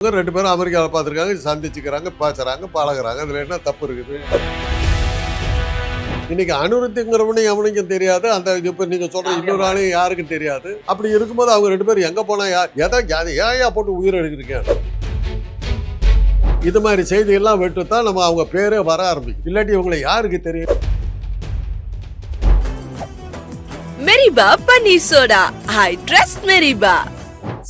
ரெண்டு பேரும் அமெரிக்காவில் பார்த்துருக்காங்க சந்திச்சுக்கிறாங்க பேசுறாங்க பழகுறாங்க. அதில் என்ன தப்பு இருக்குது? இன்னைக்கு அனுருத்திங்கிறவனு எவனுக்கும் தெரியாது. அந்த இப்போ நீங்க சொல்ற இன்னொரு ஆளையும் யாருக்கும் தெரியாது. அப்படி இருக்கும்போது அவங்க ரெண்டு பேரும் எங்க போனா யா- எதை ஏயா போட்டு உயிர் எடுக்கிறீங்க? இது மாதிரி செய்தியெல்லாம் விட்டு தான் நம்ம அவங்க பேரே வர ஆரம்பிக்கும் இல்லாட்டி இவங்களை யாருக்கு தெரியும்? மெரிபா பன்னீர் சோடா ஐ ட்ரஸ்ட் மெரிபா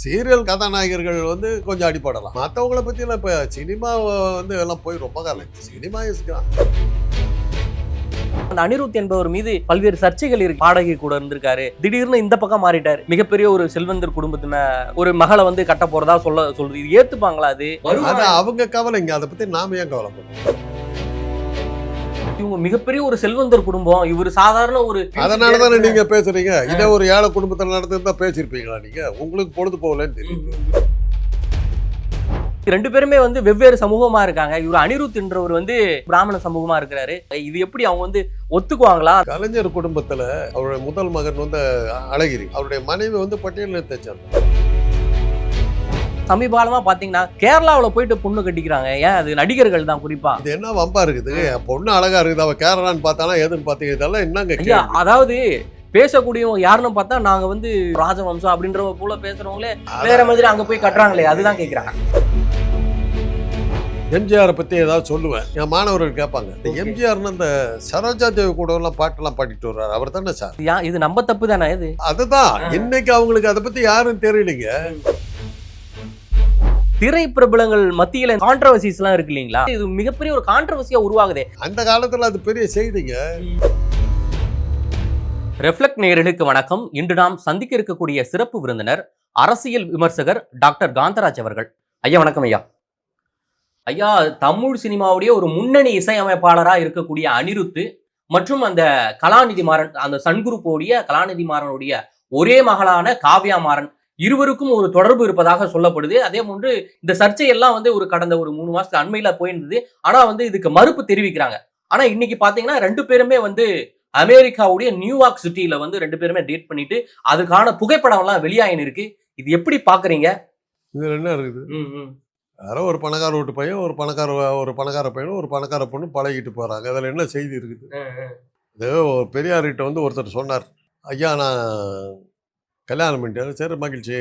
சீரியல் கதாநாயகர்கள் வந்து கொஞ்சம் அடிப்படலாம் மற்றவங்கள பற்றிலாம் இப்போ சினிமா வந்து எல்லாம் போய் ரொம்ப காலம் சினிமா இஸ்கான் அந்த அனிருத் என்பவர் மீது பல்வேறு சர்ச்சைகள் இருக்கு. பாடகி கூட இருந்திருக்காரு. திடீர்னு இந்த பக்கம் மாறிட்டாரு. மிகப்பெரிய ஒரு செல்வந்தர் குடும்பத்தின ஒரு மகளை வந்து கட்ட போறதா சொல்ல சொல்றது ஏத்துப்பாங்களா அது? அவங்க கவலைங்க. அதை பற்றி நாம ஏன் கவலைப்படணும்? இவங்க மிகப்பெரிய ஒரு செல்வந்தர் குடும்பம். இவர் சாதாரண ஒரு அதனால தானே நீங்க பேசுறீங்க? இதே ஒரு ஏழை குடும்பத்தில் நடந்திருந்தா பேசியிருப்பீங்களா நீங்க? உங்களுக்கு பொழுது போகலன்னு தெரியும் ரெண்டு பேருமே வந்து வெவ்வேறு சமூகமா இருக்காங்க. இவர் அனிருத் என்றவர் வந்து பிராமண சமூகமா இருக்கிறாரு. இது எப்படி அவங்க வந்து ஒத்துக்குவாங்களா? கலைஞர் குடும்பத்துல அவருடைய முதல் மகன் வந்து அழகிரி. அவருடைய மனைவி வந்து பட்டியலினத்தை சேர்ந்த சமீப காலமா பாத்தீங்கன்னா கேரளாவுல போயிட்டு பொண்ணு கட்டிக்கிறாங்க. ஏன்? அது நடிகர்கள் தான் குறிப்பா. இது என்ன வம்பா இருக்குது? பொண்ணு அழகா இருக்குது. அவ கேரளான்னு பார்த்தாலும் எதுன்னு பார்த்தீங்க? இதெல்லாம் என்னங்க? அதாவது பேசக்கூடியவங்க யாருன்னு பார்த்தா நாங்க வந்து ராஜவம்சம் அப்படின்ற போல பேசுறவங்களே வேற மாதிரி அங்க போய் கட்டுறாங்களே அதுதான் கேக்குறாங்க. எம்ஜிஆரை பத்தி ஏதாவது சொல்லுவேன். என் மாணவர்கள் கேட்பாங்க. இந்த எம்ஜிஆர்னு அந்த சரோஜா தேவி கூட எல்லாம் பாட்டெல்லாம் பாடிட்டு வர்றாரு. அவர் தானே சார்? இது நம்ம தப்பு தானே இது? அதுதான். இன்னைக்கு அவங்களுக்கு அதை பத்தி யாரும் தெரியலீங்க. திரை பிரபலங்கள் மத்தியில கான்ட்ரவர்சிஸ் எல்லாம் இருக்கு இல்லீங்களா? இது மிகப்பெரிய ஒரு கான்ட்ரவர்சியா உருவாகுதே. அந்த காலத்துல அது பெரிய செய்திங்க. ரெஃப்ளெக்ட் நேயர்களுக்கு வணக்கம். இன்று நாம் சந்திக்க இருக்கக்கூடிய சிறப்பு விருந்தினர் அரசியல் விமர்சகர் டாக்டர் காந்தராஜ் அவர்கள். ஐயா வணக்கம் ஐயா. ஐயா தமிழ் சினிமாவுடைய ஒரு முன்னணி இசையமைப்பாளரா இருக்கக்கூடிய அனிருத்து மற்றும் அந்த கலாநிதி மாறன் அந்த சன் குரூப்போடைய கலாநிதி மாறனுடைய ஒரே மகளான காவ்யா மாறன் இருவருக்கும் ஒரு தொடர்பு இருப்பதாக சொல்லப்படுது. அதே போன்று இந்த சர்ச்சையெல்லாம் வந்து ஒரு கடந்த ஒரு மூணு மாசத்துக்கு அண்மையில போயிருந்தது. ஆனா வந்து இதுக்கு மறுப்பு தெரிவிக்கிறாங்க. ஆனா இன்னைக்கு பாத்தீங்கன்னா ரெண்டு பேருமே வந்து அமெரிக்காவுடைய நியூயார்க் சிட்டியில வந்து ரெண்டு பேருமே டேட் பண்ணிட்டு அதுக்கான புகைப்படம் எல்லாம் வெளியாயின்னு இருக்கு இது எப்படி பாக்குறீங்க? இதுல என்ன இருக்குது? யாரோ ஒரு பணக்கார வீட்டு பையன் ஒரு பணக்கார ஒரு பணக்கார பையனும் ஒரு பணக்கார பொண்ணு பழகிட்டு போறாங்க. அதுல என்ன செய்தி இருக்குது? இது பெரியார்கிட்ட வந்து ஒருத்தர் சொன்னார். ஐயா நான் கல்யாணம் பண்ணிட்டேன் சரி மகிழ்ச்சி.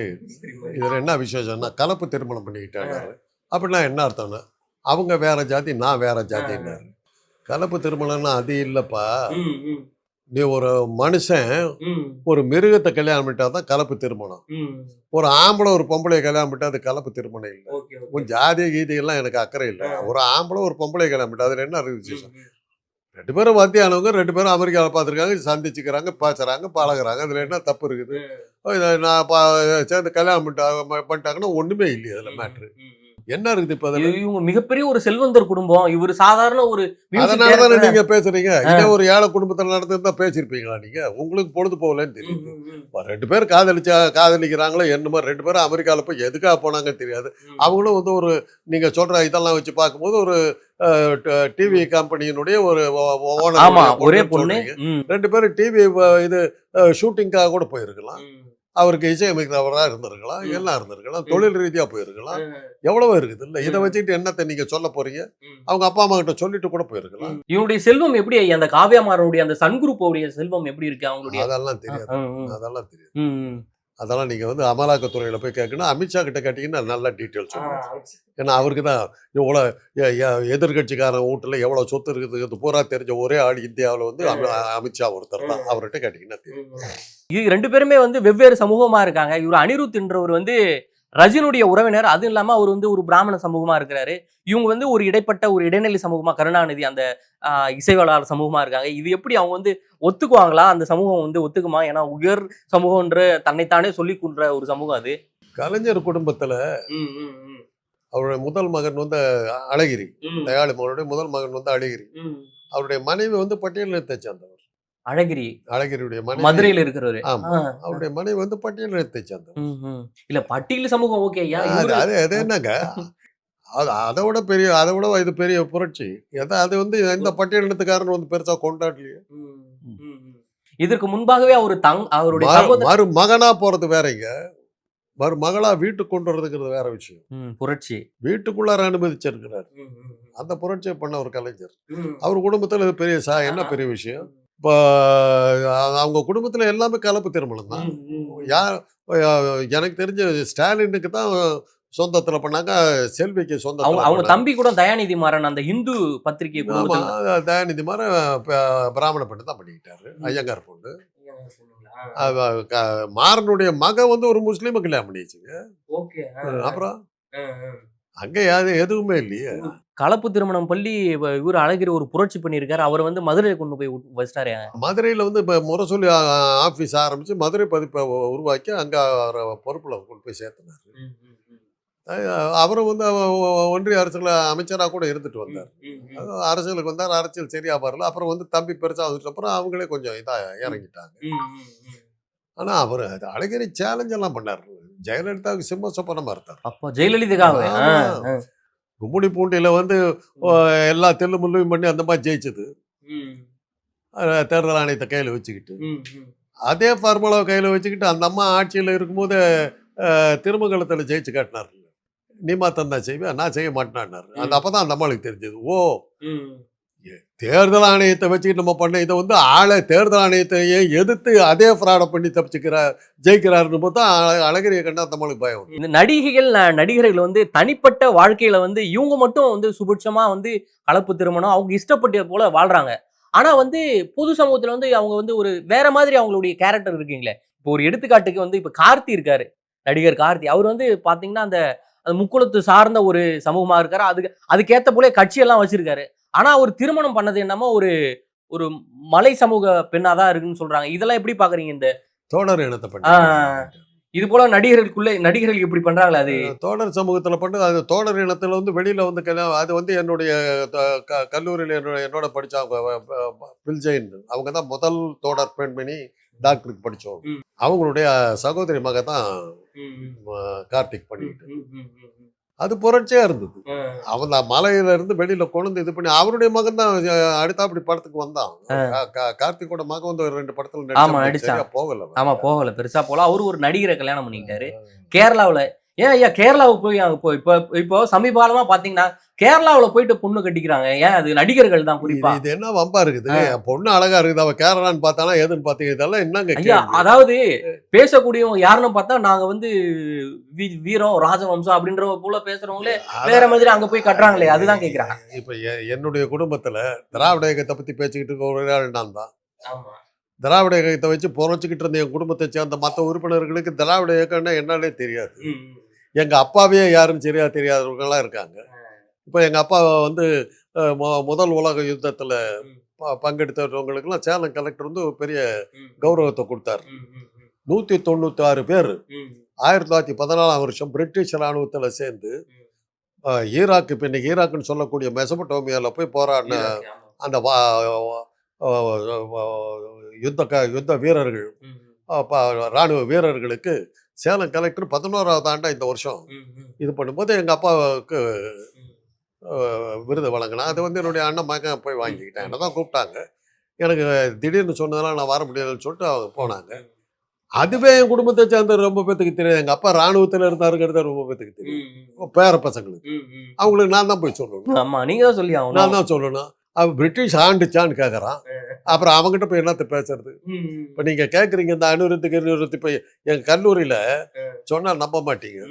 இதில் என்ன விசேஷம்னா கலப்பு திருமணம் பண்ணிக்கிட்டேன் அப்படின்னா என்ன அர்த்தம்னா அவங்க வேற ஜாதி நான் வேற ஜாதின்னாரு கலப்பு திருமணம்னா அது இல்லைப்பா. நீ ஒரு மனுஷன் ஒரு மிருகத்தை கல்யாணம் பண்ணிட்டா தான் கலப்பு திருமணம். ஒரு ஆம்பளை ஒரு பொம்பளை கல்யாணம் பண்ணிட்டா அது கலப்பு திருமணம் இல்லை. உன் ஜாதி கீதி எல்லாம் எனக்கு அக்கறை இல்லை. ஒரு ஆம்பளை ஒரு பொம்பளை கல்யாணம் பண்ணிட்டா அதுல என்ன விசேஷம்? ரெண்டு பேரும் மத்தியானவங்க ரெண்டு பேரும் அமெரிக்காவில் பார்த்துருக்காங்க சந்திச்சுக்கிறாங்க பேசுறாங்க பழகுறாங்க. அதுல என்ன தப்பு இருக்குது? நான் பா சேர்ந்து கல்யாணம் பண்ணிட்டா பண்ணிட்டாங்கன்னா ஒண்ணுமே இல்லையே அதுல மேட்ரு என்ன இருக்குது இப்போ இவங்க மிகப்பெரிய ஒரு செல்வந்தர் குடும்பம். இவர் சாதாரண ஒரு music அதனால தானே director- நீங்க பேசுறீங்க? இதே ஒரு ஏழை குடும்பத்தில் நடந்திருந்தா பேசியிருப்பீங்களா நீங்க? உங்களுக்கு பொழுது போகலன்னு தெரியுது. ம், ம், ம். இப்ப ரெண்டு பேர் காதலிச்சா காதலிக்கிறாங்களோ என்னமோ ரெண்டு பேரும் அமெரிக்காவில் போய் எதுக்காக போனாங்கன்னு தெரியாது. அவங்களும் வந்து ஒரு நீங்க சொல்ற இதெல்லாம் வச்சு பார்க்கும்போது ஒரு டிவி கம்பெனியினுடைய ஒரு ஓனர் ஒரே பொண்ணு. ரெண்டு பேரும் டிவி இது ஷூட்டிங்காக கூட போயிருக்கலாம். அவருக்கு இசையமைக்கிறவராக இருந்திருக்கலாம் ம். எல்லாம் இருந்திருக்கலாம். தொழில் ரீதியா போயிருக்கலாம் எவ்வளவோ இருக்குது இல்லை இதை ம். வச்சுக்கிட்டு என்னத்தை நீங்க சொல்ல போறீங்க. அவங்க அப்பா அம்மா கிட்ட சொல்லிட்டு கூட போயிருக்கலாம் இவனுடைய செல்வம் எப்படி? அந்த காவியாமாரனுடைய அந்த சன் குரூப்போடைய செல்வம் எப்படி இருக்கு அவங்களுடைய அதெல்லாம் தெரியாது அதெல்லாம் தெரியாது. அதெல்லாம் நீங்க வந்து அமலாக்கத்துறையில போய் கேட்கணும் அமித்ஷா கிட்ட கேட்டீங்கன்னா நல்ல டீட்டெயில் சொல்லுவாங்க ஏன்னா அவருக்கு தான் இவ்வளோ எதிர்கட்சிக்காரன் வீட்டில் எவ்வளோ சொத்து இருக்குது பூரா தெரிஞ்ச ஒரே ஆள் இந்தியாவில் வந்து அமி- அமித்ஷா ஒருத்தர் தான். அவர்கிட்ட கேட்டிங்கன்னா தெரியும். இது ரெண்டு பேருமே வந்து வெவ்வேறு சமூகமா இருக்காங்க. இவர் அனிருத் என்றவர் வந்து ரஜினுடைய உறவினர் அது இல்லாம அவர் வந்து ஒரு பிராமண சமூகமா இருக்கிறாரு. இவங்க வந்து ஒரு இடைப்பட்ட ஒரு இடைநிலை சமூகமா கருணாநிதி அந்த இசைவாளர் சமூகமா இருக்காங்க. இது எப்படி அவங்க வந்து ஒத்துக்குவாங்களா? அந்த சமூகம் வந்து ஒத்துக்குமா? ஏன்னா உயர் சமூகம்ன்ற தன்னைத்தானே சொல்லி கொன்ற ஒரு சமூகம் அது. கலைஞர் குடும்பத்தில் அவருடைய முதல் மகன் வந்து அழகிரி. தயாளி மகனுடைய முதல் மகன் வந்து அழகிரி. அவருடைய மனைவி வந்து பட்டியலினத்தை சேர்ந்தவர். அழகிரி அழகிரியுடைய மனைவி. மதுரையில இருக்கிறவரு. ஆமா. அவருடைய மனைவி வந்து பட்டியலினத்தை சேர்ந்தவர். ம், ம். இல்ல பட்டியல் சமூகம் ஓகே அது அது அது என்னங்க? அது அதை விட பெரிய அதை விட இது பெரிய புரட்சி. எதை அது வந்து எந்த பட்டியலினத்துக்காரன் வந்து பெருசா கொண்டாடலையே. இதற்கு முன்பாகவே அவர் தங் அவருடைய மறு- மறு மகனா போறது வேறங்க. மருமகளா வீட்டுக்கு கொண்டு வர்றதுங்கிறது வேற விஷயம். புரட்சி. வீட்டுக்குள்ளார அனுமதிச்சிருக்கிறார். அந்த புரட்சியை பண்ண ஒரு கலைஞர். அவர் குடும்பத்துல இது பெரிய சா என்ன பெரிய விஷயம்? இப்போ அவங்க குடும்பத்துல எல்லாமே கலப்பு திருமணம் தான். யார் எனக்கு தெரிஞ்ச ஸ்டாலினுக்கு தான் சொந்தத்துல பண்ணாங்க செல்விக்கு சொந்தத்துல அவங்க. தம்பி கூட தயாநிதி மாறன் அந்த இந்து பத்திரிகை தயாநிதி ப- பிராமண பெண்ணு தான் பண்ணிக்கிட்டாரு. ஐயங்கார் பொண்ணு. மாறனுடைய மக வந்து ஒரு முஸ்லீமை கல்யாணம் பண்ணிச்சுங்க ஓகே அப்புறம்? அங்க யாது எதுவுமே இல்லையே. கலப்பு திருமணம் பள்ளி இவ- இவர் அழகிரி ஒரு புரட்சி பண்ணியிருக்காரு. அவர் வந்து மதுரையை கொண்டு போய் வச்சிட்டாரு. மதுரையில் வந்து இப்போ முரசொலி ஆஃபீஸ் ஆரம்பித்து மதுரை பதிப்பை உருவாக்கி அங்கே பொறுப்பில் கொண்டு போய் சேர்த்தினார். அவரும் வந்து ஒன்றிய அரசில் அமைச்சராக கூட இருந்துட்டு வந்தார். அரசியலுக்கு வந்தார் அரசியல் சரியா வரல. அப்புறம் வந்து தம்பி பெருசாக வந்துட்டு அப்புறம் அவங்களே கொஞ்சம் இதாக இறங்கிட்டாங்க. ஆனால் அவர் அது அழகிரி சேலஞ்ச் எல்லாம் பண்ணார். ஜெயலலிதாவுக்கு சிம்ம சொப்பனமாக இருந்தார். அப்போ ஜெயலலிதாவே? ஆ, ஆமா. ஆ. கும்முடி பூண்டியில் வந்து எல்லா தெல்லு முள்ளும் பண்ணி அந்த மாதிரி ஜெயிச்சது. தேர்தல் ஆணையத்தை கையில் வச்சுக்கிட்டு. அதே ஃபார்முலாவை கையில் வச்சுக்கிட்டு அந்த அம்மா ஆட்சியில் இருக்கும்போது திருமங்கலத்தில் ஜெயிச்சு காட்டினார். நீ மாத்தம் தான் செய்வேன் நான் செய்ய மாட்டேனார் அந்த அப்போ தான் அந்த அம்மாளுக்கு தெரிஞ்சது. ஓ. தேர்தல் ஆணையத்தை வச்சுக்கிட்டு நம்ம பண்ண இதை வந்து ஆளை தேர்தல் ஆணையத்தையே எதிர்த்து அதே ஃப்ராடை பண்ணி தப்பிச்சுக்கிறார் ஜெயிக்கிறாருன்னு பார்த்தா அழ- அழகிரியை கண்டா தமிழுக்கு பயம் இந்த நடிகைகள் நடிகர்கள் வந்து தனிப்பட்ட வாழ்க்கையில வந்து இவங்க மட்டும் வந்து சுபிட்சமா வந்து கலப்பு திருமணம் அவங்க இஷ்டப்பட்ட போல வாழ்றாங்க. ஆனா வந்து பொது சமூகத்துல வந்து அவங்க வந்து ஒரு வேற மாதிரி அவங்களுடைய கேரக்டர் இருக்கீங்களே. இப்போ ஒரு எடுத்துக்காட்டுக்கு வந்து இப்ப கார்த்தி இருக்காரு நடிகர் கார்த்தி. அவர் வந்து பாத்தீங்கன்னா அந்த முக்குளத்து சார்ந்த ஒரு சமூகமா இருக்காரு. அதுக்கு அதுக்கேற்ற போல கட்சியெல்லாம் வச்சிருக்காரு. ஆனா அவர் திருமணம் பண்ணது என்னமோ ஒரு ஒரு மலை சமூக பெண்ணாதான் இருக்குன்னு சொல்றாங்க. இதெல்லாம் எப்படி பாக்குறீங்க இந்த தோழர் இனத்தை இது போல நடிகர்களுக்குள்ள நடிகர்கள் இப்படி பண்றாங்களே அது தோழர் சமூகத்தில் பண்ணு அது தோழர் இனத்தில் வந்து வெளியில் வந்து அது வந்து என்னுடைய க- கல்லூரியில் என்னோட என்னோட படித்தவங்க பில்ஜெயின் அவங்க தான் முதல் தோழர் பெண்மணி டாக்டருக்கு படித்தோம். அவங்களுடைய சகோதரி மக தான் கார்த்திக் பண்ணிக்கிட்டு அது புரட்சியாக இருந்தது. அவன் மலையில இருந்து வெளியில கொண்டு இது பண்ணி அவருடைய மகன் தான் அடுத்த அப்படி படத்துக்கு வந்தான். கார்த்திகோட மகன் வந்து ஒரு ரெண்டு படத்துல. சரியா போகல. ஆமா போகல. பெருசா போல அவரு ஒரு நடிகரை கல்யாணம் பண்ணிக்கிட்டாரு. கேரளாவுல ஏன் ஐயா கேரளாவுக்கு போய் அங்க போய் இப்போ இப்போ சமீப காலமா பாத்தீங்கன்னா கேரளாவுல போயிட்டு பொண்ணு கட்டிக்கிறாங்க. ஏன்? அது நடிகர்கள் தான் குறிப்பா. இது என்ன வம்பா இருக்குது? பொண்ணு அழகா இருக்குது. அவ கேரளான்னு பார்த்தானா எதுன்னு பாத்தீங்க இதெல்லாம் என்னங்க ஐயா? அதாவது பேசக்கூடியவங்க யாருன்னு பார்த்தா நாங்க வந்து வீரம் ராஜவம்சம் அப்படின்ற போல பேசுறவங்களே வேற மாதிரி அங்க போய் கட்டுறாங்களே அதுதான் கேக்குறாங்க. இப்ப என்னுடைய குடும்பத்துல திராவிட இயக்கத்தை பத்தி பேசிக்கிட்டு இருக்க ஒரு ஆள் நான் தான். திராவிட இயக்கத்தை வச்சு புறச்சிக்கிட்டு இருந்த என் குடும்பத்தை சேர்ந்த மற்ற உறுப்பினர்களுக்கு திராவிட இயக்கம்னா என்னன்னே தெரியாது. எங்க அப்பாவே யாருன்னு சரியா தெரியாதவங்கலாம் இருக்காங்க. இப்போ எங்க அப்பா வந்து முதல் உலக யுத்தத்துல ப- பங்கெடுத்தவங்களுக்கெல்லாம் சேலம் கலெக்டர் வந்து பெரிய கௌரவத்தை கொடுத்தாரு. நூத்தி தொண்ணூத்தி ஆறு பேர். ஆயிரத்தி தொள்ளாயிரத்தி பதினாலாம் வருஷம் பிரிட்டிஷ் ராணுவத்துல சேர்ந்து அஹ், ஈராக் இப்போ இன்னைக்கு ஈராக்குன்னு சொல்லக்கூடிய மெசபட்டோமியால போய் போராடின அந்த வா- யுத்த க யுத்த வீரர்கள் அஹ், ப- ராணுவ வீரர்களுக்கு சேலம் கலெக்டர் பதினோராவது ஆண்டா இந்த வருஷம் இது பண்ணும்போது எங்கள் அப்பாவுக்கு விருது வழங்கினா அது வந்து என்னுடைய அண்ணன் மகன் போய் வாங்கிக்கிட்டேன். என்ன தான் கூப்பிட்டாங்க. எனக்கு திடீர்னு சொன்னதெல்லாம் நான் வர முடியாதுன்னு சொல்லிட்டு அவங்க போனாங்க. அதுவே என் குடும்பத்தை சேர்ந்த ரொம்ப பேத்துக்கு தெரியாது. எங்கள் அப்பா ராணுவத்தில் இருந்தாருங்கிறது ரொம்ப பேத்துக்கு தெரியும். பேர பசங்களுக்கு. அவங்களுக்கு நான் தான் போய் சொல்லணும். ஆமா நீங்க தான் சொல்லி நான் தான் சொல்லணும். அவன் பிரிட்டிஷ் ஆண்டுச்சான்னு கேட்குறான் அப்புறம் அவங்ககிட்ட போய் என்னத்த பேசுறது. இப்போ நீங்கள் கேட்குறீங்க இந்த அனுருத்துக்கு இன்னொருத்து இப்போ என் கல்லூரியில் சொன்னால் நம்ப மாட்டீங்க.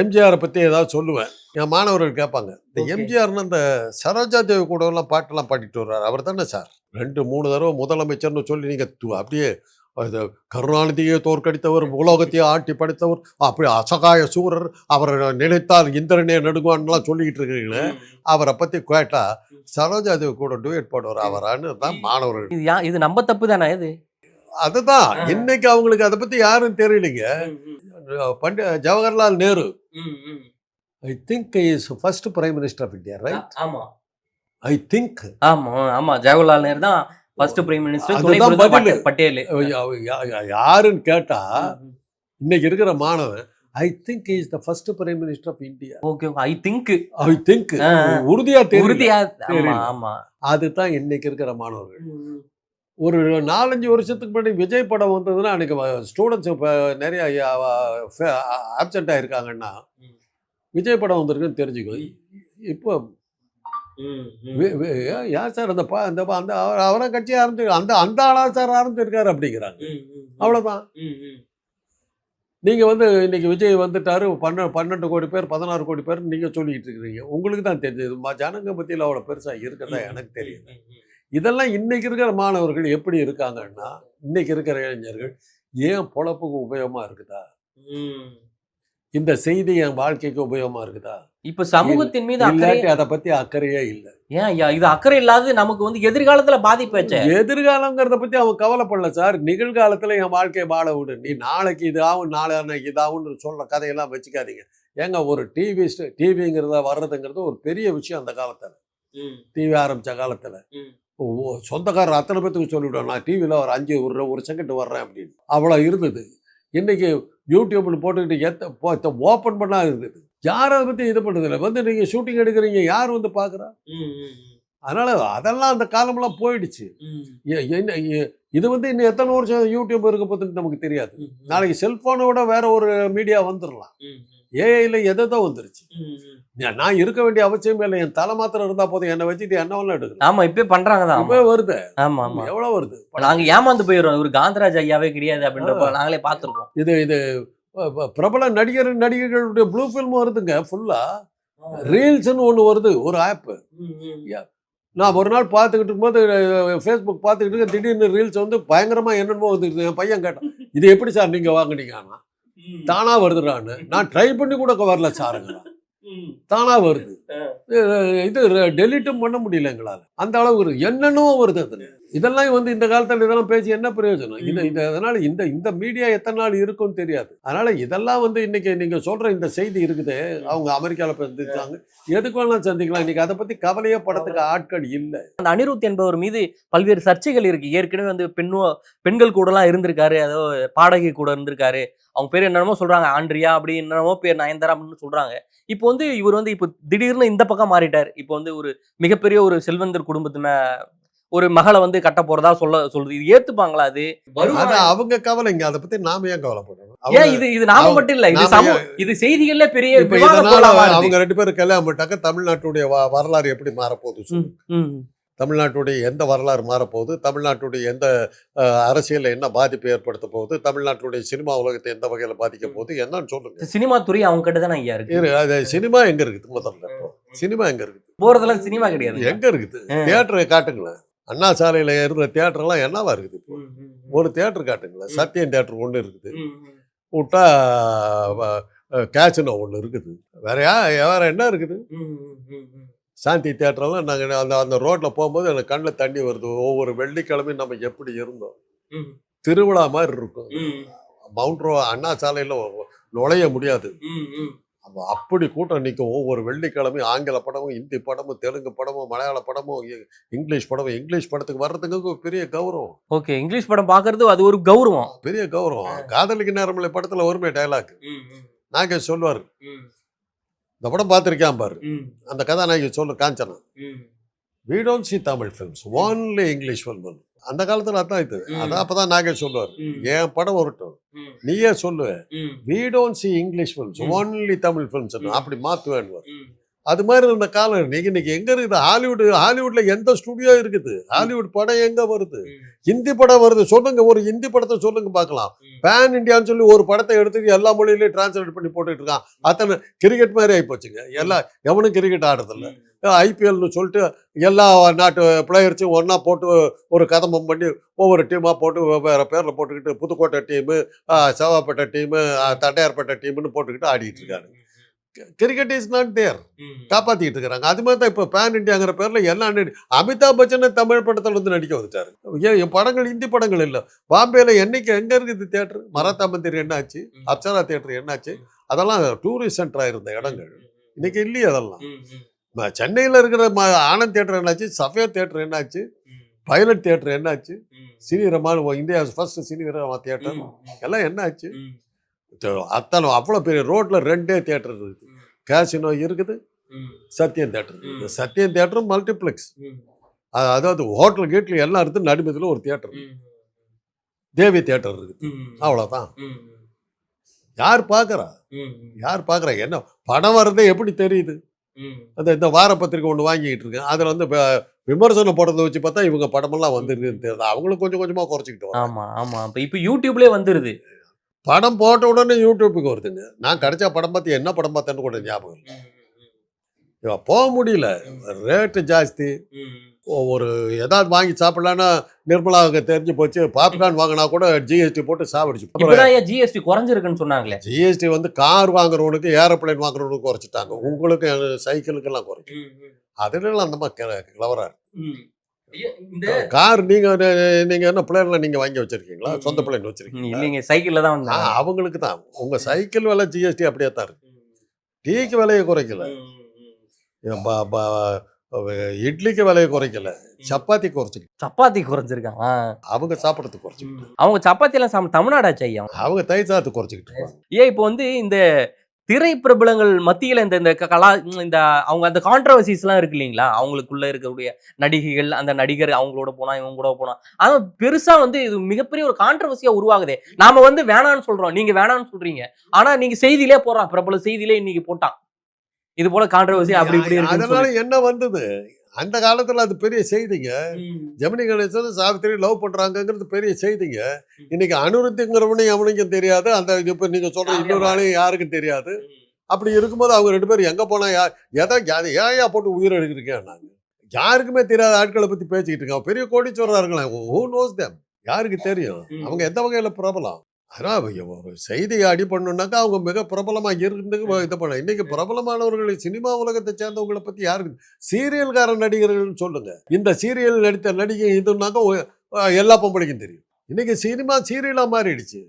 எம்ஜிஆரை பற்றி ஏதாவது சொல்லுவேன். என் மாணவர்கள் கேட்பாங்க இந்த. எம்ஜிஆர்னு அந்த சரோஜா தேவி கூட எல்லாம் பாட்டெல்லாம் பாடிட்டு வர்றாரு. அவர் தானே சார்? ரெண்டு மூணு தடவை முதலமைச்சர்னு சொல்லி நீங்கள் அப்படியே அது கருணாநிதியை தோற்கடித்தவர் உலோகத்தையே ஆட்டி படைத்தவர் அப்படி அசகாய சூரர் அவரை நினைத்தால் இந்திரனே நடுங்குவான்லாம் சொல்லிக்கிட்டு இருக்கீங்களே அவரை பற்றி கேட்டா சரோஜா தேவி கூட டூயட் பாடுவார் அவரான்னு தான் மாணவர்கள். இது இது நம்ம தப்பு தானே இது? அதுதான். இன்னைக்கு அவங்களுக்கு அதை பத்தி யாரும் தெரியலைங்க. Pandit Jawaharlal Nehru. I think is first prime minister of India right ஆமா. ஐ திங்க் ஆமா ஆமா. ஜவஹர்லால் நேரு தான் ஃபர்ஸ்ட் பிரைம் மினிஸ்டர் துணை. பட்டேல். யாருன்னு கேட்டா இன்னைக்கு இருக்கிற மாணவன் I think is the first prime minister of India okay I think I think. உறுதியா தெரியும் உறுதியா ஆமா தெரியல. ஆமா. அதுதான் இன்னைக்கு இருக்கிற மாணவர்கள். ஒரு நாலஞ்சு வருஷத்துக்கு முன்னாடி விஜய் படம் வந்ததுன்னா அன்றைக்கி ஸ்டூடெண்ட்ஸ் இப்போ நிறைய ஆப்சண்ட் ஆயிருக்காங்கன்னா ம். விஜய் படம் வந்திருக்குன்னு தெரிஞ்சுக்கோ. இப்போ ஏன் சார் அந்த பா அந்த அந்த அவர் அவரை கட்சி ஆரம்பிச்சு அந்த அந்த ஆளா சார் ஆரம்பிச்சிருக்காரு அப்படிங்கிறாங்க. அவ்வளோதான் நீங்கள் வந்து இன்னைக்கு விஜய் வந்துட்டாரு பன்ன பன்னெண்டு கோடி பேர் பதினாறு கோடி பேர் நீங்கள் சொல்லிக்கிட்டு இருக்கிறீங்க. உங்களுக்கு தான் தெரிஞ்சது. ஜனங்க மத்தியில் அவ்வளோ பெருசாக இருக்கிறதா எனக்கு தெரியல. இதெல்லாம் இன்னைக்கு இருக்கிற மாணவர்கள் எப்படி இருக்காங்கன்னா இன்னைக்கு இருக்கிற இளைஞர்கள் ஏன் பொழப்புக்கு உபயோகமாக இருக்குதா? இந்த செய்தி என் வாழ்க்கைக்கு உபயோகமாக இருக்குதா? இப்ப சமூகத்தின் மீது அக்கறை இல்லாட்டி அதை பற்றி அக்கறையே இல்லை. ஏன் ஐயா? இது அக்கறை இல்லாதது நமக்கு வந்து எதிர்காலத்துல பாதிப்பாச்சே. எதிர்காலங்கிறத பத்தி அவன் கவலைப்படல சார். நிகழ்காலத்துல என் வாழ்க்கையை வாழ விடு. நீ நாளைக்கு இது ஆகும் நாளை அன்னைக்கு இதாகும்னு சொல்ற கதையெல்லாம் வச்சுக்காதீங்க. ஏங்க ஒரு டிவி டிவிங்கிறத வர்றதுங்கிறது ஒரு பெரிய விஷயம் அந்த காலத்துல. டிவி ஆரம்பிச்ச காலத்துல. சொந்தக்காரர் அத்தனை பேத்துக்கு சொல்லிவிடுவேன் நான் டிவியில் ஒரு அஞ்சு ஒரு ஒரு செகண்ட் வர்றேன் அப்படின்னு. அவ்வளோ இருந்தது. இன்னைக்கு யூடியூப்ல போட்டுக்கிட்டு எத்த ஓப்பன் பண்ணா இருந்தது யாரும் அதை பற்றி இது பண்ணுறதில்ல வந்து நீங்கள் ஷூட்டிங் எடுக்கிறீங்க யார் வந்து பார்க்குறா? அதனால அதெல்லாம் அந்த காலமெல்லாம் போயிடுச்சு. என்ன இது வந்து இன்னும் எத்தனை வருஷம் யூடியூப் இருக்க போதுன்னு நமக்கு தெரியாது. நாளைக்கு செல்போனோட வேற ஒரு மீடியா வந்துடலாம். ஏஐல எதோ வந்துருச்சு. நான் இருக்க வேண்டிய அவசியமே இல்லை. என் தலை மாத்திரம் இருந்தா போதும். என்னை வச்சுட்டு என்ன வேணா எடுக்கலாம். ஆமா இப்ப பண்றாங்கதான் இப்பவே வருது. ஆமா ஆமா. எவ்வளவு வருது? நாங்க ஏமாந்து போயிடுறோம். இவர் காந்தராஜ் ஐயாவே கிடையாது அப்படின்றப்ப நாங்களே பார்த்திருக்கோம். இது இது பிரபல நடிகர் நடிகைகளுடைய ப்ளூ ஃபில்ம் வருதுங்க ஃபுல்லா ரீல்ஸ்னு ஒன்று வருது ஒரு ஆப் நான் ஒரு நாள் பார்த்துக்கிட்டு இருக்கும்போது ஃபேஸ்புக் பார்த்துக்கிட்டு திடீர்னு ரீல்ஸ் வந்து பயங்கரமா என்னென்னமோ வந்துருக்கு என் பையன் கேட்டான் இது எப்படி சார் நீங்க வாங்குனீங்கன்னா தானா வருதுடான்னு நான் ட்ரை பண்ணி கூட வரல சாருங்க. தானா வருது. இது டெலிட்டும் பண்ண முடியல எங்களால். அந்த அளவுக்கு இருக்கு. என்னென்னவோ வருது அது இதெல்லாம் வந்து இந்த காலத்தில் இதெல்லாம் பேசி என்ன பிரயோஜனம்? இது இந்த அதனால இந்த இந்த மீடியா எத்தனை நாள் இருக்கும்னு தெரியாது. அதனால இதெல்லாம் வந்து இன்னைக்கு நீங்க சொல்ற இந்த செய்தி இருக்குது. அவங்க அமெரிக்காவில் சந்திச்சாங்க. எதுக்கு வேணாலும் சந்திக்கலாம். இன்னைக்கு அதை பத்தி கவலையே படத்துக்கு ஆட்கள் இல்லை. அந்த அனிருத் என்பவர் மீது பல்வேறு சர்ச்சைகள் இருக்கு. ஏற்கனவே வந்து பெண்ணு பெண்கள் கூடலாம் இருந்திருக்காரு. அதோ பாடகி கூட இருந்திருக்காரு. அவங்க பேர் என்னென்னமோ சொல்றாங்க. ஆண்ட்ரியா அப்படி என்னென்னமோ பேர் நயன்தாரா அப்படின்னு சொல்றாங்க. இப்போ வந்து இவர் வந்து இப்போ திடீர்னு இந்த பக்கம் மாறிட்டார். இப்போ வந்து ஒரு மிகப்பெரிய ஒரு செல்வந்தர் குடும்பத்து மே ஒரு மகளை வந்து கட்ட போறதா சொல்ல சொல்லுது இது ஏத்துப்பாங்களா அது? அது அவங்க கவலைங்க அதை பத்தி நாம ஏன் கவலைப்படணும் ஏன் அவங்க- இது இது நாம மட்டும் இல்ல இது சமூக இது செய்திகள்ல பெரிய. அவங்க ரெண்டு பேரும் கல்யாணம் பண்ணிட்டாக்க தமிழ்நாட்டுடைய வரலாறு எப்படி மாறப்போகுது. தமிழ்நாட்டுடைய எந்த வரலாறு மாறப்போகுது? தமிழ்நாட்டுடைய எந்த அரசியல்ல என்ன பாதிப்பு ஏற்படுத்த போகுது? தமிழ்நாட்டுடைய சினிமா உலகத்தை எந்த வகையில பாதிக்க போகுது? என்னன்னு சொல்லுங்க. சினிமா துறை அவங்க கிட்ட தானே ஐயா இருக்கு? இரு, அது சினிமா எங்க இருக்குது முதல்ல? சினிமா எங்க இருக்குது? போறதெல்லாம் சினிமா கிடையாது எங்க இருக்குது? தியேட்டரை காட்டுங்களேன். அண்ணா சாலையில இருந்த தியேட்டர்லாம் என்னவா இருக்குது இப்போ? ஒரு தியேட்டர் காட்டுங்களேன் சத்யம் தியேட்டர் ஒன்று இருக்குது. விட்டா கேச்சினோ ஒன்று இருக்குது. வேற யா வேற என்ன இருக்குது? சாந்தி தியேட்டர்லாம் நாங்கள் அந்த அந்த ரோட்டில் போகும்போது எனக்கு கண்ணில் தண்ணி வருது. ஒவ்வொரு வெள்ளிக்கிழமையும் நம்ம எப்படி இருந்தோம்? திருவிழா மாதிரி இருக்கும். மவுண்ட் ரோ அண்ணா சாலையில் நுழைய முடியாது. அப்படி கூட்டம் நிற்கும் ஒவ்வொரு வெள்ளிக்கிழமையும் ஆங்கில படமும் ஹிந்தி படமும் தெலுங்கு படமும் மலையாள படமும் இங்கிலீஷ் படமும் இங்கிலீஷ் படத்துக்கு வர்றதுக்கு ஒரு பெரிய கௌரவம். ஓகே இங்கிலீஷ் படம் பாக்குறது அது ஒரு கௌரவம். பெரிய கௌரவம். காதலிக்கு நேரமில்லை படத்தில் ஒருமே டைலாக் நாகேஷ் சொல்லுவார். இந்த படம் பார்த்துருக்கேன் பாரு? அந்த கதாநாயகி சொல்லு Kanchana. we don't see Tamil films only English film அந்த காலத்துல அதான் இது. அதான் அப்பதான் நாகேஷ் சொல்லுவார். என் படம் வரட்டும் நீயே சொல்லுவ we don't see English films only Tamil films. அப்படி மாத்துவேன் அது மாதிரி இருந்த காலம் இன்னைக்கு இன்னைக்கு எங்க இருக்குது? ஹாலிவுட் ஹாலிவுட்ல எந்த ஸ்டுடியோ இருக்குது? ஹாலிவுட் படம் எங்க வருது? ஹிந்தி படம் வருது. சொல்லுங்க. ஒரு ஹிந்தி படத்தை சொல்லுங்க பார்க்கலாம். பேன் இந்தியான்னு சொல்லி ஒரு படத்தை எடுத்துட்டு எல்லா மொழியிலையும் டிரான்ஸ்லேட் பண்ணி போட்டுட்டு இருக்கான். அத்தனை கிரிக்கெட் மாதிரி ஆகி போச்சுங்க எல்லா எவனும் கிரிக்கெட் ஆடுறதில்ல. ஐபிஎல்னு சொல்லிட்டு எல்லா நாட்டு பிளேயர்ஸையும் ஒன்றா போட்டு ஒரு கதம்பம் பண்ணி ஒவ்வொரு டீமாக போட்டு வேறு பேரில் போட்டுக்கிட்டு புதுக்கோட்டை டீமு செவ்வாப்பேட்டை டீமு தண்டையார்பேட்டை டீமுன்னு போட்டுக்கிட்டு ஆடிட்டு இருக்காரு கிரிக்கெட் இஸ் நாட் தேர் காப்பாற்றிக்கிட்டு இருக்கிறாங்க. அது மாதிரி தான் இப்போ பேன் இண்டியாங்கிற பேரில் எல்லா நடி அமிதாப் பச்சனை தமிழ் படத்தில் வந்து நடிக்க வந்துட்டாரு. ஏன் என் படங்கள் ஹிந்தி படங்கள் இல்லை. பாம்பேல என்னைக்கு எங்கே இருக்குது தேட்டர் மராத்தா மந்திர் என்னாச்சு? அப்சரா தேட்டர் என்னாச்சு? அதெல்லாம் டூரிஸ்ட் சென்டராக இருந்த இடங்கள். இன்னைக்கு இல்லையே அதெல்லாம். சென்னையில் இருக்கிற ம ஆனந்த் தேட்டர் என்னாச்சு? சஃபியா தேட்டர் என்னாச்சு? பைலட் தேட்டர் என்னாச்சு? சினிரமான் இந்தியா ஃபர்ஸ்ட் சினிரமா தேட்டர் எல்லாம் என்னாச்சு? அத்தனை அவ்வளோ பெரிய ரோட்டில் ரெண்டே தேட்டர் இருக்குது. கேசினோ இருக்குது சத்யம் தேட்டர் இருக்குது. சத்யம் தேட்டரும் மல்டிப்ளெக்ஸ் அதாவது ஹோட்டல் கேட்ல எல்லாம் இருந்து நடுமதியில் ஒரு தியேட்டர் தேவி தியேட்டர் இருக்குது. அவ்வளோதான் யார் பார்க்குறா? யார் பார்க்குறா? என்ன படம் வர்றதே எப்படி தெரியுது? அந்த இந்த வார பத்திரிக்கை ஒன்று வாங்கிட்டு இருக்கேன். அதில் வந்து விமர்சனம் போடுறத வச்சு பார்த்தா இவங்க படமெல்லாம் வந்துருக்குன்னு தெரியுது. அவங்களும் கொஞ்சம் கொஞ்சமாக குறைச்சிக்கிட்டு வராங்க. ஆமா ஆமா. இப்ப இப்ப யூடியூப்லயே வந்துருது. படம் போட்ட உடனே யூடியூப்புக்கு வருதுங்க நான் கிடைச்சா படம் பார்த்து என்ன படம் பார்த்தேன்னு கூட ஞாபகம் இல்லை. போக முடியல. ரேட்டு ஜாஸ்தி. ஒரு ஏதாவது வாங்கி சாப்பிடலான்னா நிர்மலாவுக்கு தெரிஞ்சு போச்சு பாப்கார்ன் வாங்கினா கூட ஜிஎஸ்டி போட்டு சாப்பிடுச்சு ஜிஎஸ்டி குறைஞ்சிருக்குன்னு சொன்னாங்களே? ஜிஎஸ்டி வந்து கார் வாங்குறவனுக்கு ஏரோப்ளேன் வாங்குறவனுக்கு குறைச்சிட்டாங்க. உங்களுக்கு சைக்கிளுக்கெல்லாம் குறைச்சி. அதுல அந்த மாதிரி கிளவரா இந்த கார் நீங்க நீங்க என்ன பிளேன்ல நீங்க வாங்கி வச்சிருக்கீங்களா? சொந்த பிளேன் வச்சிருக்கீங்களா? இல்லைங்க சைக்கிள்ல தான் வந்தாங்க அவங்களுக்கு தான். உங்க சைக்கிள் விலை ஜிஎஸ்டி அப்படியே தான் இருக்கு. டீக்கு விலையை குறைக்கல. இட்லிக்கு விலையை குறைக்கல. சப்பாத்தி குறைச்சி சப்பாத்தி குறைஞ்சிருக்காங்க. அவங்க சாப்பிட்றதுக்கு குறைச்சி அவங்க சப்பாத்தி எல்லாம் சாப்பிட தமிழ்நாடாச்சு ஐயா அவங்க தயிர் சாதத்தை குறைச்சிக்கிட்டு ஏன் இப்போ வந்து இந்த திரை பிரபலங்கள் மத்தியில இந்த இந்த கலா இந்த அவங்க அந்த கான்ட்ரவர்சிஸ் எல்லாம் இருக்கு இல்லைங்களா? அவங்களுக்குள்ள இருக்கக்கூடிய நடிகைகள் அந்த நடிகர் அவங்களோட போனா இவங்க கூட போனா. ஆனா பெருசா வந்து இது மிகப்பெரிய ஒரு கான்ட்ரவர்சியா உருவாகுதே. நாம வந்து வேணாம்னு சொல்றோம். நீங்க வேணாம்னு சொல்றீங்க. ஆனா நீங்க செய்தியிலே போடுறான் பிரபல செய்தியிலே இன்னைக்கு போட்டான் இது போல கான்ட்ரவர்சி அப்படி இப்படி அதனால. என்ன வந்தது? அந்த காலத்துல அது பெரிய செய்திங்க. ஜெமினி கணேசன் சாவித்திரி லவ் பண்றாங்கங்கிறது பெரிய செய்திங்க. இன்னைக்கு அனுருத்திங்கிறவனையும் அவனுக்கும் தெரியாது. அந்த இப்ப நீங்க சொல்ற இன்னொரு ஆளையும் யாருக்கும் தெரியாது. அப்படி இருக்கும்போது அவங்க ரெண்டு பேரும் எங்க போனா யா எதை ஏயா போட்டு உயிர் எடுக்கிறீங்க நாங்க. யாருக்குமே தெரியாத ஆட்களை பத்தி பேசிக்கிட்டு இருக்காங்க பெரிய கோடீஸ்வரா இருக்கலாம். ஹூ நோஸ் தேம் யாருக்கு தெரியும். அவங்க எந்த வகையில பிரபலம்? ஆனா அவங்க ஒரு செய்தியை அடி பண்ணணும்னாக்கா அவங்க மிக பிரபலமா இருந்து இது பண்ண இன்னைக்கு பிரபலமானவர்கள் சினிமா உலகத்தை சேர்ந்தவங்களை பத்தி யாருக்கு சீரியல்கார நடிகர்கள்னு சொல்லுங்க. இந்த சீரியல் நடித்த நடிகை இதுனாக்கா எல்லா பொம்பளைக்கும் தெரியும். இன்னைக்கு சினிமா சீரியலா மாறிடுச்சு.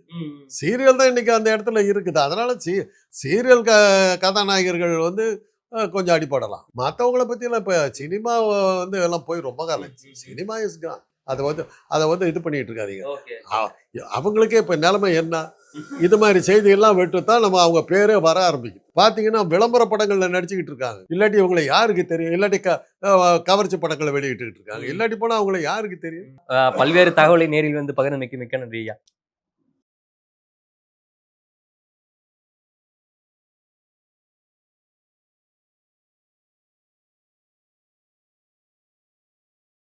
சீரியல் தான் இன்னைக்கு அந்த இடத்துல இருக்குது. அதனால சீ சீரியல் க கதாநாயகர்கள் வந்து கொஞ்சம் அடிபடலாம். மற்றவங்கள பற்றியெல்லாம் இப்போ சினிமா வந்து எல்லாம் போய் ரொம்ப காலம். Cinema is gone. அதை வந்து அதை வந்து இது பண்ணிட்டு இருக்காதீங்க. அவங்களுக்கே இப்போ நிலைமை என்ன? இது மாதிரி செய்தியெல்லாம் விட்டு தான் நம்ம அவங்க பேரே வர ஆரம்பிக்குது. பார்த்தீங்கன்னா விளம்பர படங்களில் நடிச்சுக்கிட்டு இருக்காங்க. இல்லாட்டி இவங்களை யாருக்கு தெரியும்? இல்லாட்டி க கவர்ச்சி படங்களை வெளியிட்டுக்கிட்டு இருக்காங்க. இல்லாட்டி போனால் அவங்கள யாருக்கு தெரியும்? பல்வேறு தகவலை நேரில் வந்து பகிர்ந்து மிக்க மிக்க நன்றி ஐயா